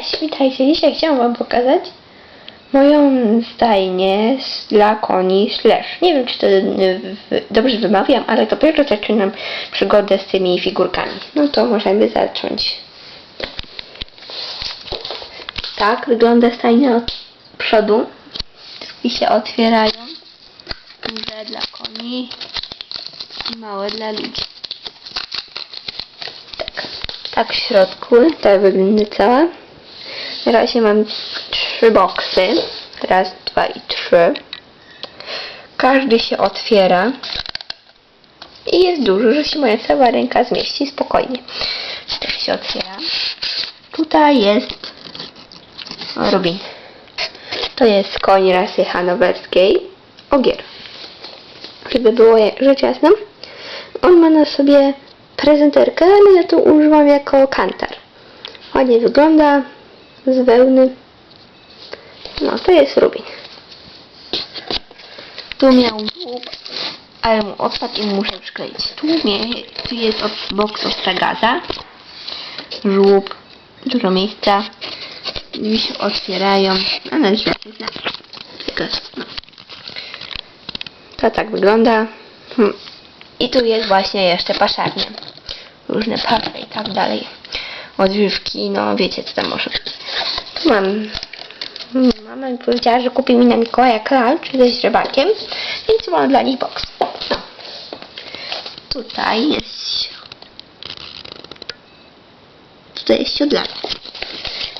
Cześć, witajcie. Dzisiaj chciałam wam pokazać moją stajnię dla koni slash. Nie wiem, czy to y, dobrze wymawiam, ale dopiero zaczynam przygodę z tymi figurkami. No to możemy zacząć. Tak wygląda stajnia od przodu. Drzwi się otwierają. Duże dla koni i małe dla ludzi. Tak, tak w środku, tak wygląda cała. Na razie mam trzy boksy. Raz, dwa i trzy. Każdy się otwiera. I jest duży, że się moja cała ręka zmieści spokojnie. Tak się otwiera. Tutaj jest Rubin. To jest koń rasy hanowerskiej. Ogier. Żeby było rzecz jasna. On ma na sobie prezenterkę, ale ja to używam jako kantar. Ładnie wygląda. Z wełny. No, to jest Rubin. Tu miał dług, ale mu odpadł i muszę przykleić. Tu, mie, tu jest od, boks ostragaza. Żółb. Dużo miejsca. Drzwi się otwierają. Ale źle. no. To tak wygląda. Hmm. I tu jest właśnie jeszcze paszarnia. Różne pasze i tak dalej. Odżywki, no wiecie co tam może być. Mam... Mama mi powiedziała, że kupi mi na Mikołaja klucz ze źrebakiem, więc mam dla nich. No. Tutaj jest... Tutaj jest siodlarnia.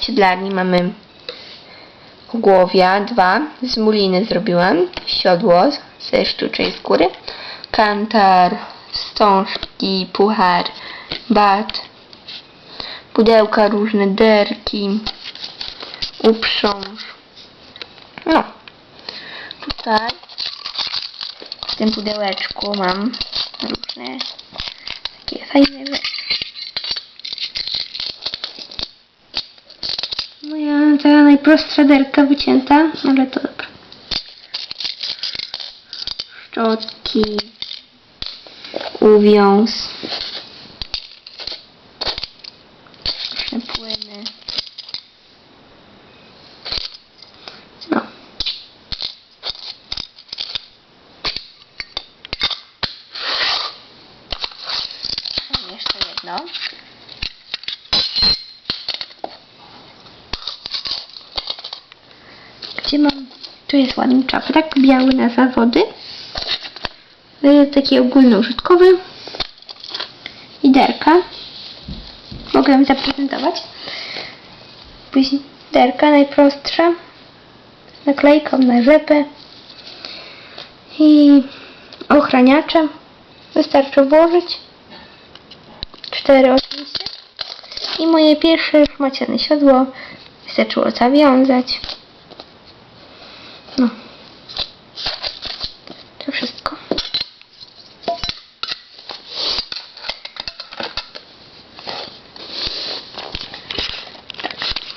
W siodlarni mamy ogłowia, dwa, z muliny zrobiłam, siodło ze sztucznej skóry, kantar, wstążki, puchar, bat, pudełka różne, derki, uprząż. No. Tutaj w tym pudełeczku mam różne takie fajne rzeczy. Moja ta najprostsza derka wycięta, ale to dobra. Szczotki, uwiąz, różne płyny. No. Mam Jedno. Gdzie mam... Tu jest ładny czaprak biały na zawody. Taki ogólnoużytkowy. I derka. Mogę ją zaprezentować. Później derka najprostsza. Z naklejką na rzepę. I ochraniacze. Wystarczy włożyć. Cztery oczywiście. I moje pierwsze szmaciane siodło. Wystarczyło zawiązać. No. To wszystko.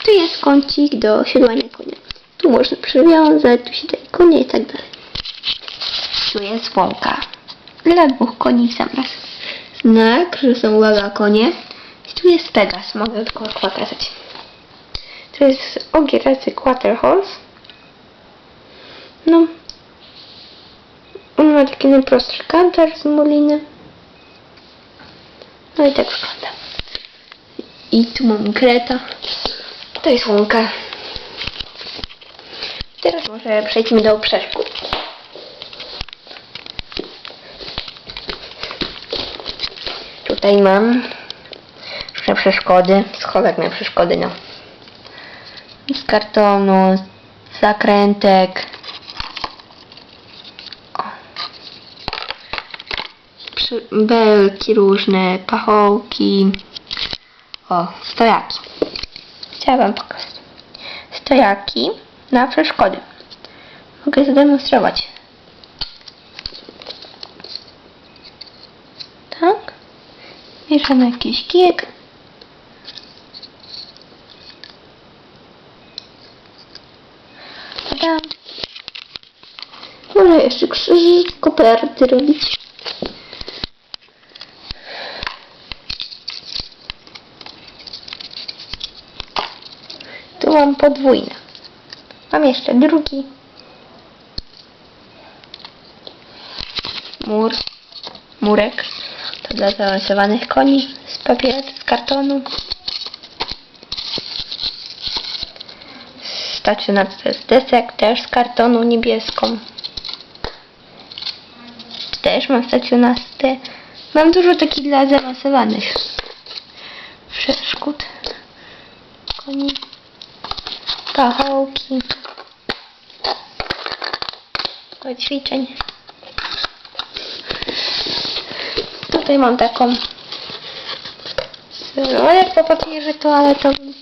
Tu jest kącik do siodłania konia. Tu można przywiązać, tu się daje konia i tak dalej. Tu jest łąka. Dla dwóch koni w sam raz. Znak, że są uwaga konie. I tu jest Pegas, mogę tylko pokazać. To jest ogieracy quarter horse. No. On ma taki najprostszy kantar z muliny. No i tak wygląda. I tu mam kreta. To jest łąka. Teraz może przejdźmy do przeszkód. Tutaj mam różne przeszkody, schowek na przeszkody, no. Z kartonu, zakrętek. Belki różne, pachołki. O, stojaki. Chciałam pokazać. Stojaki na przeszkody. Mogę zademonstrować. Tak. Mieszamy jakiś kijek. Może jeszcze krzyż, koperty robić. Tu mam podwójne. Mam jeszcze drugi. Mur. Murek. Dla zaawansowanych koni z papieru, z kartonu. Stacjonarce z desek, też z kartonu niebieską. Też mam stacjonarkę. Mam dużo takich dla zaawansowanych przeszkód. Koni. Pachołki. Do ćwiczeń. Tutaj mam taką roller po papierze toaletowym.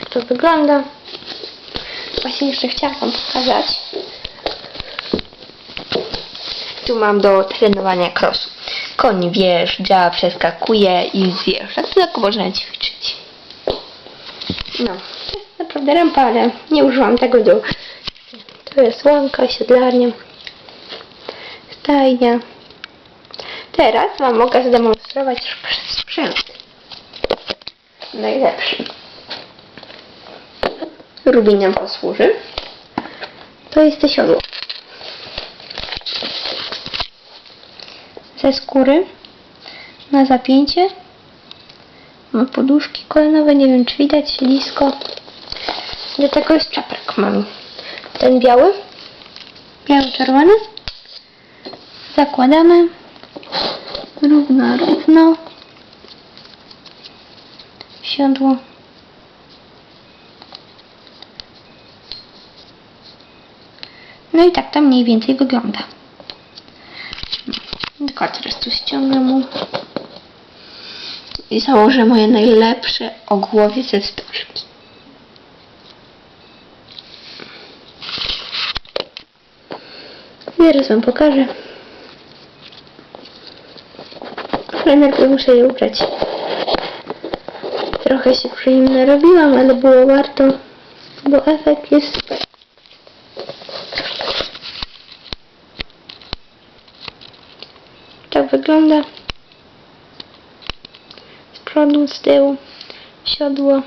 Tak to wygląda. Właśnie jeszcze chciałam wam pokazać. Tu mam do trenowania krosu. Koń wjeżdża, przeskakuje i zjeżdża. Tylko można ćwiczyć. No, to jest naprawdę rampa, ale nie użyłam tego do... To jest łąka, siedlarnia, stajnia. Teraz wam mogę zademonstrować sprzęt. Najlepszy. Rubi nam posłuży. To jest to siodło. Ze skóry na zapięcie. Ma poduszki kolanowe, nie wiem czy widać, lisko. Do tego jest czaprak mam. Ten biały, biało-czerwony. Zakładamy równo, równo. Siodło. No i tak to mniej więcej wygląda. Tylko teraz tu ściągnę mu i założę moje najlepsze ogłowie ze wstążki. Zaraz wam pokażę. Ale najpierw muszę je ubrać. Trochę się przy nim narobiłam, ale było warto, bo efekt jest super. Wygląda. Z przodu, z tyłu, siodło.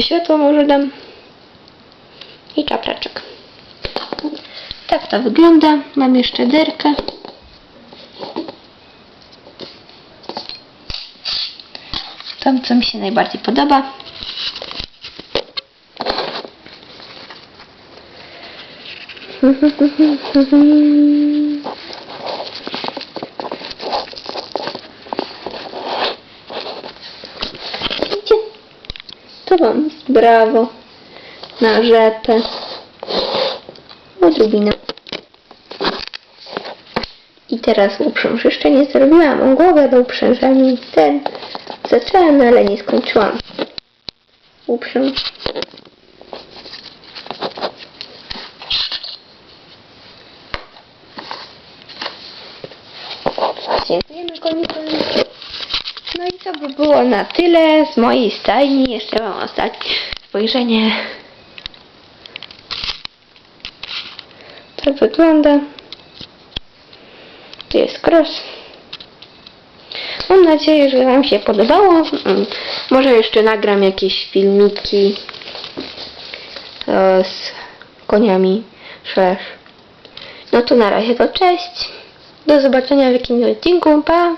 Światło może dam. I czapraczek. Tak to wygląda. Mam jeszcze derkę. Tam, co mi się najbardziej podoba. Widzicie? Brawo na rzepę. Odrobinę. I teraz uprząż. Jeszcze nie zrobiłam głowę do uprzężania. Ten zaczęłam, ale nie skończyłam. Uprząż. Dziękujemy konikowi. To by było na tyle z mojej stajni. Jeszcze mam ostatnie spojrzenie. Tak wygląda. Tu jest cross. Mam nadzieję, że Wam się podobało. Mm, Może jeszcze nagram jakieś filmiki e, z koniami szerz. No to na razie to cześć. Do zobaczenia w jakimś odcinku. Pa!